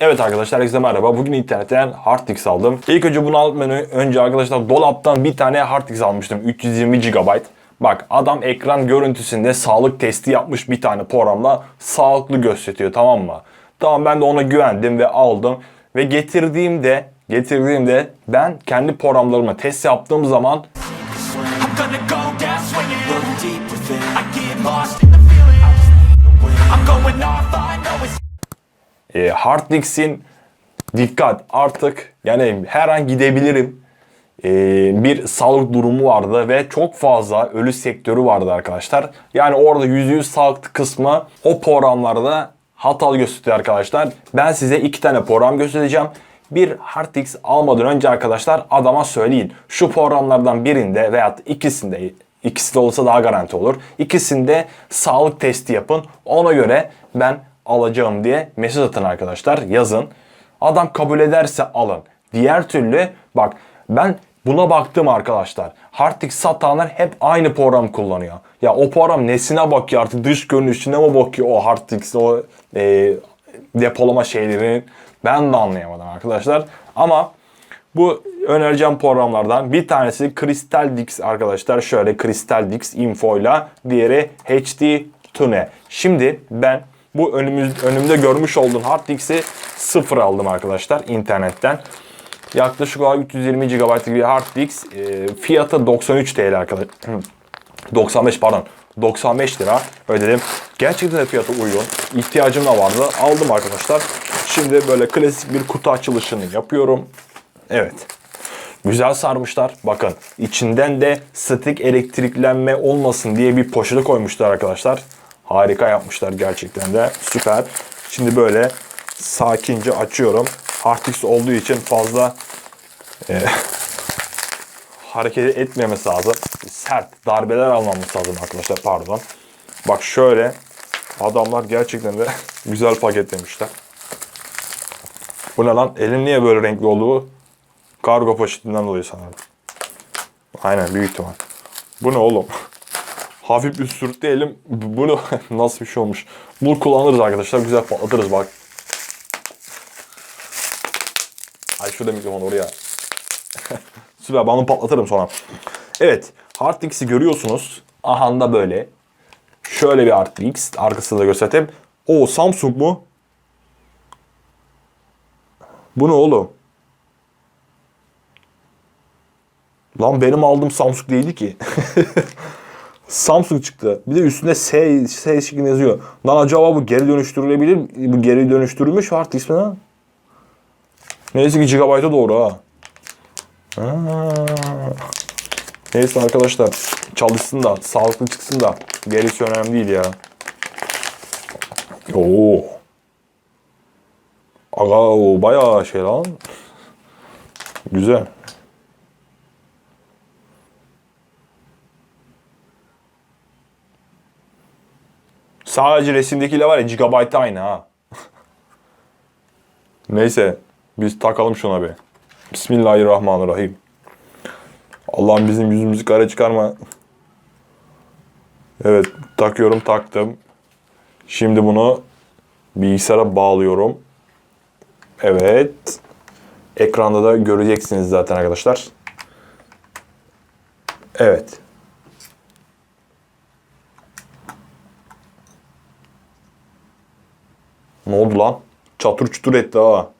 Evet arkadaşlar herkese merhaba. Bugün internetten hard disk aldım. İlk önce bunu almadan önce arkadaşlar dolaptan bir tane hard disk almıştım. 320 GB. Bak adam ekran görüntüsünde sağlık testi yapmış bir tane programla sağlıklı gösteriyor tamam mı? Tamam ben de ona güvendim ve aldım. Ve getirdiğimde getirdiğimde ben kendi programlarıma test yaptığım zaman e, hard disk'in dikkat artık yani her an gidebilirim e, bir sağlık durumu vardı ve çok fazla ölü sektörü vardı arkadaşlar. Yani orada %100 sağlık kısmı o programlarda hatalı gösteriyor arkadaşlar. Ben size iki tane program göstereceğim. Bir hard disk almadan önce arkadaşlar adama söyleyin. Şu programlardan birinde veya ikisinde ikisi de olsa daha garanti olur. İkisinde sağlık testi yapın. Ona göre ben alacağım diye mesaj atın arkadaşlar. Yazın. Adam kabul ederse alın. Diğer türlü bak ben buna baktım arkadaşlar. Disk satanlar hep aynı program kullanıyor. Ya o program nesine bakıyor artık dış görünüşüne mi bakıyor o hard disk o e, depolama şeylerini ben de anlayamadım arkadaşlar. Ama bu önereceğim programlardan bir tanesi Crystal Dix arkadaşlar. Şöyle Crystal Dix info ile diğeri HD Tune. Şimdi ben bu önümüz, önümde görmüş olduğum hard disk'i sıfır aldım arkadaşlar internetten. Yaklaşık olarak 320 GB bir hard disk. E, fiyatı 93 TL arkadaşlar. 95 pardon. 95 lira ödedim. Gerçekten de fiyatı uygun. İhtiyacım da vardı. Aldım arkadaşlar. Şimdi böyle klasik bir kutu açılışını yapıyorum. Evet. Güzel sarmışlar. Bakın içinden de statik elektriklenme olmasın diye bir poşete koymuşlar arkadaşlar. Harika yapmışlar gerçekten de. Süper. Şimdi böyle sakince açıyorum. Disk olduğu için fazla e, hareket etmemesi lazım. Sert darbeler almamız lazım arkadaşlar pardon. Bak şöyle adamlar gerçekten de güzel paketlemişler. Bu ne lan? Elin niye böyle renkli olduğu? Kargo poşetinden dolayı sanırım. Aynen büyük ihtimal. Bu ne oğlum? Hafif bir sürttü elim. Bunu nasıl bir şey olmuş? Bunu kullanırız arkadaşlar. Güzel patlatırız bak. Ay şurada mikrofon oraya. Süper ben onu patlatırım sonra. Evet hard disk'i görüyorsunuz. Ahanda böyle. Şöyle bir hard disk. Arkasını da göstereyim. O Samsung mu? Bu ne oğlum? Lan benim aldığım Samsung değildi ki. Samsung çıktı. Bir de üstünde S, S şeklinde yazıyor. Lan acaba bu geri dönüştürülebilir? Bu geri dönüştürülmüş hard disk mi ha? Neyse ki GB'a doğru ha. Ha. Neyse arkadaşlar çalışsın da sağlıklı çıksın da gerisi önemli değil ya. Oo. Aga o bayağı şey lan. Güzel. Sadece resimdekiyle var ya gigabyte aynı ha. Neyse biz takalım şuna bir. Bismillahirrahmanirrahim. Allah'ım bizim yüzümüzü kara çıkarma. Evet takıyorum taktım. Şimdi bunu bilgisayara bağlıyorum. Evet. Ekranda da göreceksiniz zaten arkadaşlar. Evet. Ne oldu lan? Çatır çutur etti ha.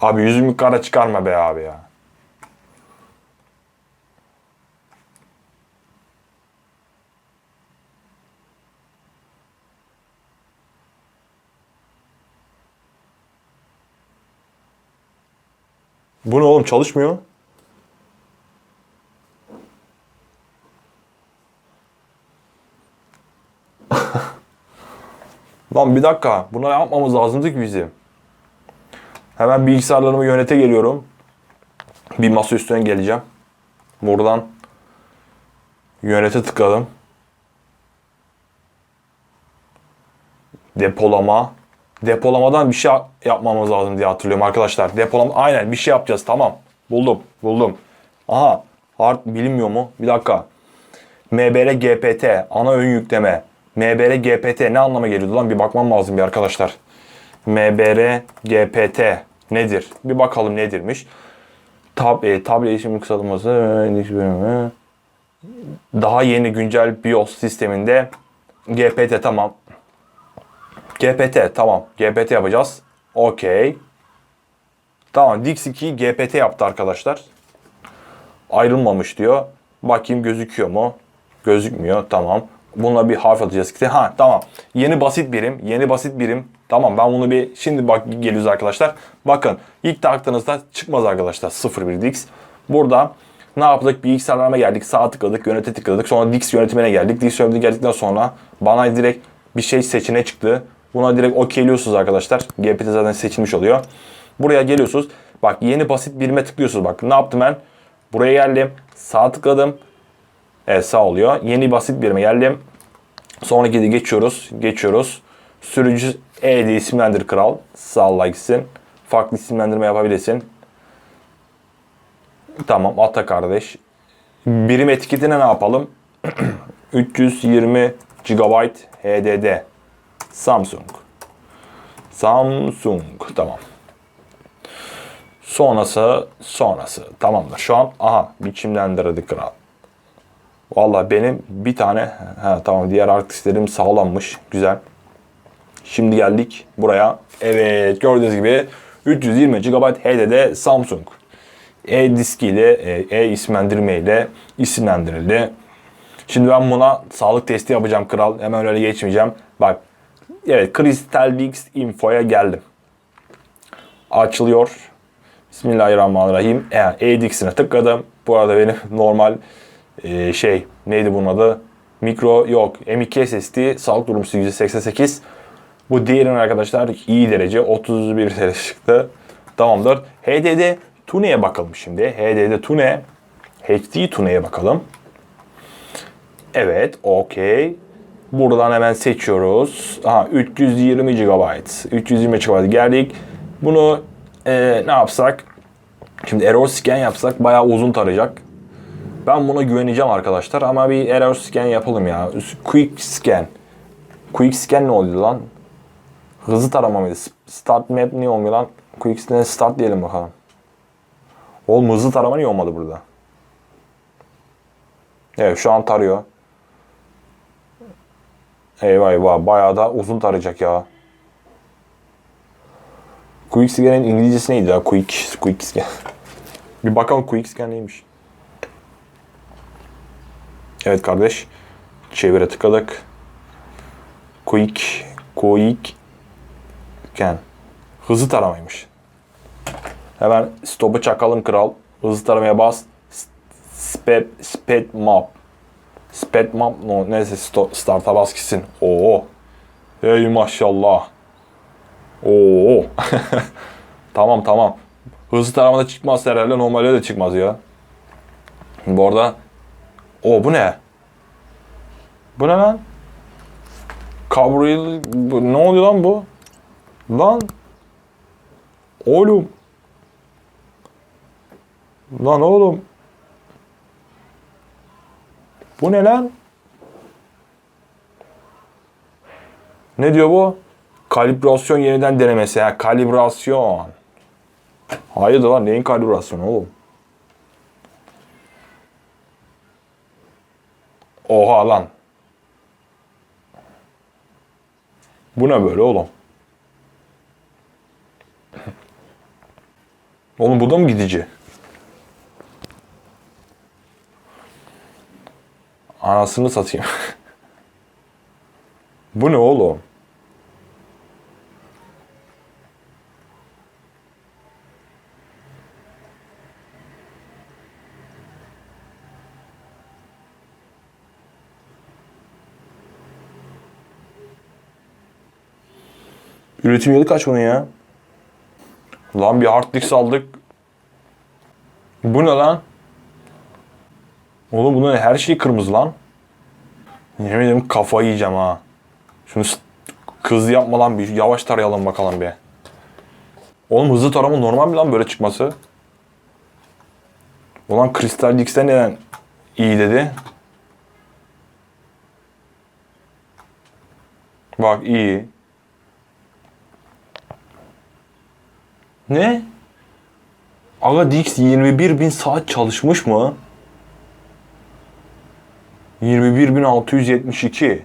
Abi yüzümü kara çıkarma be abi ya. Bu ne oğlum çalışmıyor? Lan bir dakika. Buna yapmamız lazımdı ki bizim. Hemen bilgisayarlarımı yönete geliyorum. Bir masa üstüne geleceğim. Buradan yönete tıkladım. Depolama. Depolamadan bir şey yapmamız lazım diye hatırlıyorum arkadaşlar. Depolama aynen bir şey yapacağız tamam. Buldum buldum. Aha hard bilinmiyor mu? Bir dakika. MBR GPT ana ön yükleme. MBR GPT ne anlama geliyordu lan? Bir bakmam lazım bir arkadaşlar. MBR GPT nedir? Bir bakalım nedirmiş. Tab, e, tab iletişim kısaltması. Daha yeni güncel BIOS sisteminde GPT tamam. GPT tamam. GPT yapacağız. Okey. Tamam Dix2 GPT yaptı arkadaşlar. Ayrılmamış diyor. Bakayım gözüküyor mu? Gözükmüyor. Tamam. Bununla bir harf atacağız. İşte, Ha tamam. Yeni basit birim. Yeni basit birim. Tamam ben bunu bir şimdi bak geliyoruz arkadaşlar. Bakın ilk taktığınızda çıkmaz arkadaşlar 01 Dix. Burada ne yaptık? Bilgisayarlarına geldik. Sağ tıkladık. Yönete tıkladık. Sonra Dix yönetimine geldik. Dix yönetimine geldikten sonra bana direkt bir şey seçeneği çıktı. Buna direkt okeyliyorsunuz arkadaşlar. GPT zaten seçilmiş oluyor. Buraya geliyorsunuz. Bak yeni basit birime tıklıyorsunuz. Bak ne yaptım ben? Buraya geldim. Sağ tıkladım. Evet sağ oluyor. Yeni basit birime geldim. Sonraki de geçiyoruz. Geçiyoruz. Sürücü E diye isimlendir kral. Sağla gitsin. Farklı isimlendirme yapabilirsin. Tamam ata kardeş. Birim etiketine ne yapalım? 320 GB HDD. Samsung. Samsung. Tamam. Sonrası, sonrası. Tamamdır. Şu an aha biçimlendirdi kral. Valla benim bir tane, ha tamam diğer artistlerim sağlanmış. Güzel. Şimdi geldik buraya. Evet gördüğünüz gibi 320 GB HDD Samsung. E-disk ile, e, e-isimlendirme ile isimlendirildi. Şimdi ben buna sağlık testi yapacağım kral. Hemen öyle geçmeyeceğim. Bak. Evet Crystal Dix Info'ya geldim. Açılıyor. Bismillahirrahmanirrahim. Yani E-Dix'ine tıkladım. Bu arada benim normal e, şey neydi bunun adı? Mikro yok. M2 SSD sağlık durumu %88. Bu diğerinin arkadaşlar iyi derece 31 derece çıktı. Tamamdır. HDD Tune'ye bakalım şimdi. HDD Tune HD Tune'ye bakalım. Evet, okey. Buradan hemen seçiyoruz. Aha 320 GB. 320 GB geldik. Bunu e, ne yapsak? Şimdi error scan yapsak bayağı uzun tarayacak. Ben buna güveneceğim arkadaşlar ama bir error scan yapalım ya. Quick scan. Quick scan ne oluyor lan? Hızlı tarama mıydı? Start map niye olmuyor lan? Quick scan start diyelim bakalım. Oğlum hızlı tarama niye olmadı burada? Evet şu an tarıyor. Eyvah eyvah bayağı da uzun tarayacak ya. Quick scan'in İngilizcesi neydi ya? Quick, quick scan. bir bakalım quick scan neymiş. Evet kardeş. Çevire tıkladık. Quick, quick scan. Hızlı taramaymış. Hemen stop'u çakalım kral. Hızlı taramaya bas. Sped, sped map. Sped map no, neyse sto- start'a bas gitsin. Oo. Hey maşallah. Oo. tamam tamam. Hızlı taramada çıkmaz herhalde. Normalde de çıkmaz ya. Bu arada o bu ne? Bu ne lan? Kabril ne oluyor lan bu? Lan Oğlum Lan oğlum Bu ne lan? Ne diyor bu? Kalibrasyon yeniden denemesi. Ha, kalibrasyon. Hayırdır lan neyin kalibrasyonu oğlum? Oha lan. Bu ne böyle oğlum? Oğlum bu da mı gidici? Anasını satayım. bu ne oğlum? Üretim yılı kaç bunun ya? Lan bir hard disk aldık. Bu ne lan? Oğlum bunun her şey kırmızı lan. Yemin ederim kafayı yiyeceğim ha. Şunu hızlı yapma lan bir yavaş tarayalım bakalım bir. Oğlum hızlı tarama normal mi lan böyle çıkması? Ulan Crystal Dix'te neden iyi dedi? Bak iyi. Ne? Aga Dix 21 bin saat çalışmış mı? 21.672.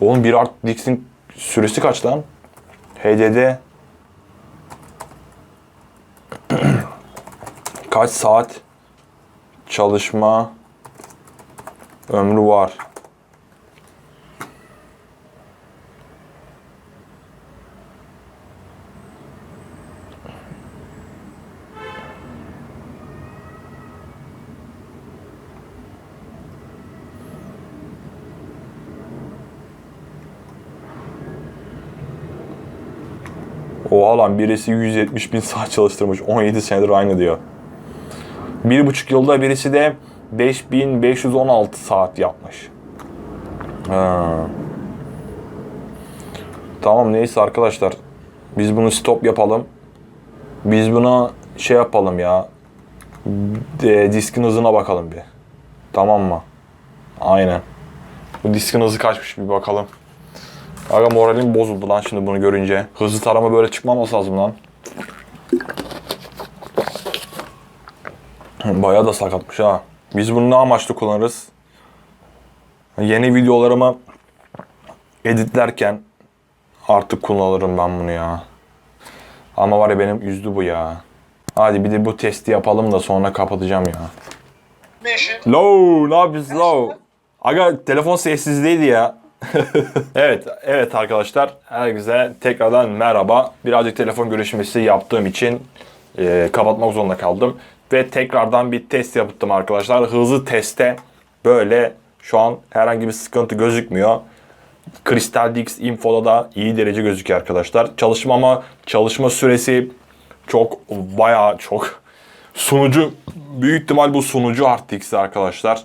Oğlum bir art Dix'in süresi kaç lan? HDD kaç saat çalışma ömrü var? Oha lan birisi 170 bin saat çalıştırmış. 17 senedir aynı diyor. Bir buçuk yılda birisi de 5516 saat yapmış. Ha. Tamam neyse arkadaşlar. Biz bunu stop yapalım. Biz buna şey yapalım ya. De, diskin hızına bakalım bir. Tamam mı? Aynen. Bu diskin hızı kaçmış bir bakalım. Aga moralim bozuldu lan şimdi bunu görünce. Hızlı tarama böyle çıkmaması lazım lan. Bayağı da sakatmış ha. Biz bunu ne amaçlı kullanırız? Yeni videolarımı editlerken artık kullanırım ben bunu ya. Ama var ya benim üzdü bu ya. Hadi bir de bu testi yapalım da sonra kapatacağım ya. Low, ne yapıyorsun Low? Aga telefon sessizdeydi ya. evet, evet arkadaşlar. Herkese tekrardan merhaba. Birazcık telefon görüşmesi yaptığım için e, kapatmak zorunda kaldım. Ve tekrardan bir test yaptım arkadaşlar. Hızlı teste böyle şu an herhangi bir sıkıntı gözükmüyor. Crystal Dix Info'da da iyi derece gözüküyor arkadaşlar. Çalışma ama çalışma süresi çok bayağı çok. Sunucu büyük ihtimal bu sunucu HardDX arkadaşlar.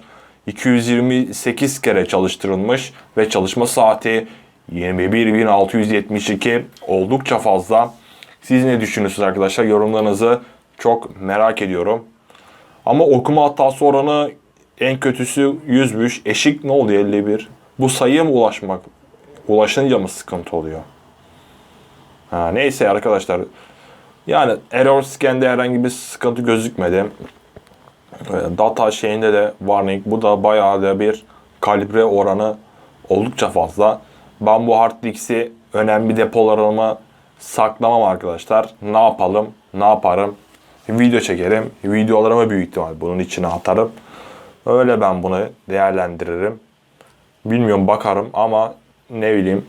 228 kere çalıştırılmış ve çalışma saati 21.672 oldukça fazla. Siz ne düşünüyorsunuz arkadaşlar? Yorumlarınızı çok merak ediyorum. Ama okuma hatası oranı en kötüsü 100'müş. Eşik ne oluyor 51? Bu sayıya mı ulaşmak? Ulaşınca mı sıkıntı oluyor? Ha, neyse arkadaşlar. Yani error scan'de herhangi bir sıkıntı gözükmedi. Ee, Data şeyinde de warning. Bu da bayağı da bir kalibre oranı oldukça fazla. Ben bu hard disk'i önemli depolarıma saklamam arkadaşlar. Ne yapalım? Ne yaparım? Video çekerim. Videolarımı büyük ihtimal bunun içine atarım. Öyle ben bunu değerlendiririm. Bilmiyorum bakarım ama ne bileyim.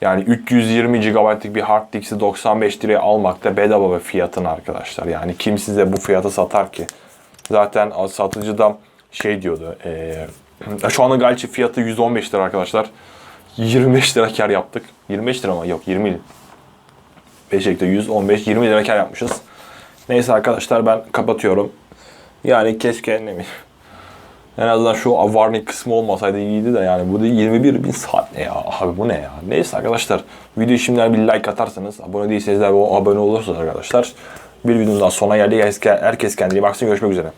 Yani 320 GB'lık bir hard disk'i 95 liraya almak da bedava bir fiyatın arkadaşlar. Yani kim size bu fiyata satar ki? Zaten satıcı da şey diyordu. eee, şu anda galiba fiyatı 115 lira arkadaşlar. 25 lira kar yaptık. 25 lira mı? Yok 20 lira. 5 ekte 115 20 lira kar yapmışız. Neyse arkadaşlar ben kapatıyorum. Yani keşke ne bileyim. En azından şu warning kısmı olmasaydı iyiydi de yani bu da 21 bin saat ne ya abi bu ne ya. Neyse arkadaşlar videoyu şimdiden bir like atarsanız abone değilseniz de abone olursunuz arkadaşlar. Bir videomuzdan sonra geldi. Herkes kendine baksın. Görüşmek üzere.